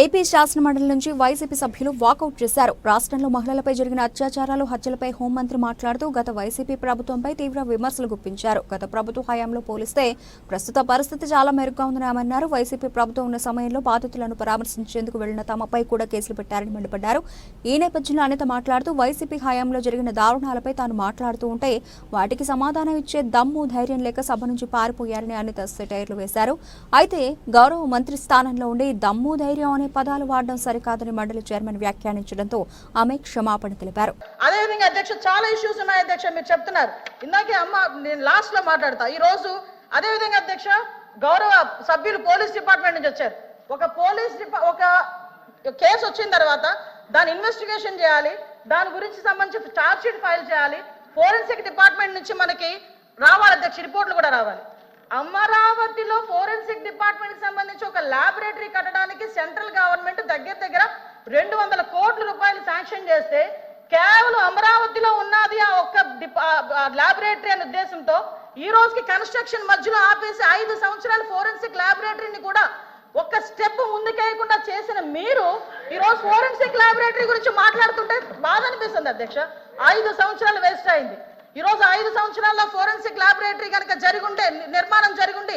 AP శాసనమండలి నుంచి YCP సభ్యులు వాకౌట్ చేశారు. రాష్ట్రంలో మహిళలపై జరిగిన అత్యాచారాలు హత్యలపై హోంమంత్రి మాట్లాడుతూ గత వైసీపీ ప్రభుత్వంపై తీవ్ర విమర్శలు గుప్పించారు. గత ప్రభుత్వ హయాంలో పోలిస్తే ప్రస్తుత పరిస్థితి చాలా మెరుగ్గా ఉందని ఆమె అన్నారు. వైసీపీ ప్రభుత్వం ఉన్న సమయంలో బాధితులను పరామర్శించేందుకు వెళ్ళిన తమపై కూడా కేసులు పెట్టారని మండిపడ్డారు. ఈ నేపథ్యంలో అనిత మాట్లాడుతూ వైసీపీ హయాంలో జరిగిన దారుణాలపై తాను మాట్లాడుతూ ఉంటే వాటికి సమాధానం ఇచ్చే దమ్ము ధైర్యం లేక సభ నుంచి పారిపోయారని అనిత సెటైర్లు వేశారు. అయితే గౌరవ మంత్రి స్థానంలో ఉండి దమ్ము ధైర్యం అనే పదాలు వాడడం సరికాదని మండలి చైర్మన్ వ్యాఖ్యానించడంతో ఆమె క్షమాపణ తెలిపారు. అదేవిధంగా అధ్యక్ష చాలా ఇష్యూస్ ఉన్నాయి అధ్యక్ష మీరు చెప్తున్నారు. ఇందాకే అమ్మ నేను లాస్ట్లో మాట్లాడతా. ఈ రోజు అదేవిధంగా అధ్యక్ష గౌరవ సభ్యులు పోలీస్ డిపార్ట్మెంట్ నుంచి వచ్చారు. ఒక పోలీస్ ఒక కేసు వచ్చిన తర్వాత దాని ఇన్వెస్టిగేషన్ చేయాలి. దాని గురించి సంబంధించి ఛార్జ్ షీట్ ఫైల్ చేయాలి. ఫోరెన్సిక్ డిపార్ట్మెంట్ నుంచి మనకి రావాలి అధ్యక్ష రిపోర్ట్లు కూడా రావాలి. అమరావతిలో ఫోరెన్సిక్ డిపార్ట్మెంట్కి సంబంధించి ఒక ల్యాబొరేటరీ కట్టడానికి సెంట్రల్ గవర్నమెంట్ దగ్గర దగ్గర రెండు వందల కోట్ల రూపాయలు శాంక్షన్ చేస్తే కేవలం అమరావతిలో ఉన్నది ఆ ఒక్క ల్యాబొరేటరీ అనే ఉద్దేశంతో ఈ రోజుకి కన్స్ట్రక్షన్ మధ్యలో ఆపేసి ఐదు సంవత్సరాలు ఫోరెన్సిక్ ల్యాబొరేటరీని కూడా ఒక్క స్టెప్ ముందుకేయకుండా చేసిన మీరు ఈ రోజు ఫోరెన్సిక్ ల్యాబొరేటరీ గురించి మాట్లాడుతుంటే బాధ అనిపిస్తుంది అధ్యక్ష. ఐదు సంవత్సరాలు వేస్ట్ అయింది. ఈ రోజు ఐదు సంవత్సరాల్లో ఫోరెన్సిక్ ల్యాబొరేటరీ కనుక జరిగుంటే ని- నిర్మాణం జరిగుండి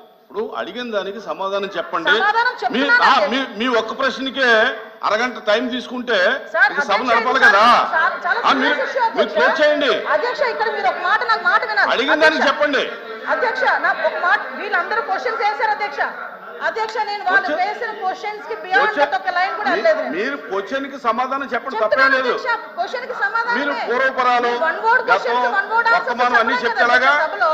ఇప్పుడు అడిగిన దానికి సమాధానం చెప్పండి. మీ ఒక్క ప్రశ్నకే అరగంట టైం తీసుకుంటే సభ నడపాలి కదా. మీరు. క్లోజ్ చేయండి. అధ్యక్ష ఇక్కడ మీరు ఒక మాట నాకు మాట వినాలి. అడిగిన దానికి చెప్పండి. అధ్యక్ష నాకు ఒక మాట వీళ్ళందరూ క్వశ్చన్స్ వేశారు అధ్యక్ష. అధ్యక్ష నేను వాళ్ళు Question- వేసిన క్వశ్చన్స్కి బియాండ్ Question- ఒక లైన్ కూడా. మీరు క్వశ్చన్కి సమాధానం చెప్పండి తప్పేం లేదు. అధ్యక్ష క్వశ్చన్కి సమాధానం మీరు పూర్వపరాలు, వన్ వర్డ్ క్వశ్చన్ గతం, వన్ వర్డ్ వర్తమానం అన్నీ? సభలో.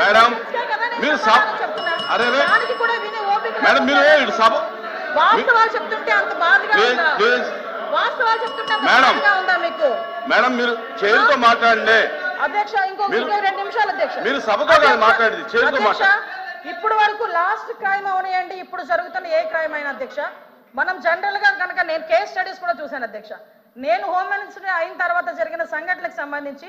మేడం, మీరు. అరే మేడం మీరు సభ? వాస్తవాలు చెప్తుంటే అంత బాధగా ఉందా. వాస్తవాలు చెప్తుంటే మేడం. ఉందా మీకు? మేడం మీరు చేతితో మాట్లాడండి. అధ్యక్ష ఇంకో రెండు నిమిషాలు అధ్యక్ష. మీరు సభతో కాదు మాట్లాడేది, అధ్యక్ష, మాట్లాడండి. ఇప్పుడు వరకు లాస్ట్ క్రైమ్ అవనియండి ఇప్పుడు జరుగుతున్న ఏ క్రైమ్ అయినా అధ్యక్ష. మనం జనరల్గా కనుక నేను కేస్ స్టడీస్ కూడా చూశాను అధ్యక్ష. నేను హోమ్ మినిస్టర్ అయిన తర్వాత జరిగిన సంఘటనలకు సంబంధించి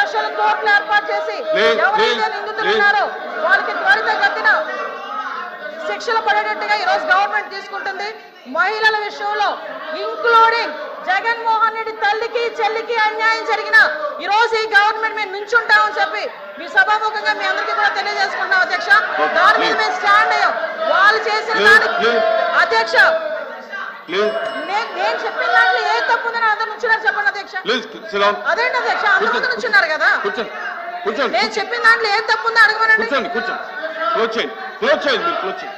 స్పెషల్ కోర్టులు ఏర్పాటు చేసి ఎవరైతే నిందితులు. ఉన్నారో వాళ్ళకి త్వరితగతిన శిక్షలు పడేటట్టుగా ఈ రోజు గవర్నమెంట్ తీసుకుంటుంది. మహిళల విషయంలో ఇంక్లూడింగ్ జగన్మోహన్ రెడ్డి తల్లికి చెల్లికి అన్యాయం జరిగిన ఈ రోజు ఈ గవర్నమెంట్ మేము నుంచుంటామని చెప్పి మీ సభాముఖంగా మీ అందరికీ కూడా తెలియజేసుకుంటున్నాం అధ్యక్ష. దాని మీద మేము స్టాండ్ అయ్యాం. వాళ్ళు చేసిన దానికి. అధ్యక్ష నేను చెప్పిన దాంట్లో ఏ తప్పు ఉందని అందరు నుంచున్నారు అదేంటి అధ్యక్ష అందరు ముందు నుంచున్నారు కదా. కూర్చోండి కూర్చోండి నేను చెప్పిన దాంట్లో ఏం తప్పు ఉందో అడగమనండి. కూర్చోండి కూర్చోండి. క్లోజ్ చేయండి క్లోజ్ చేయండి క్లోజ్ చేయండి.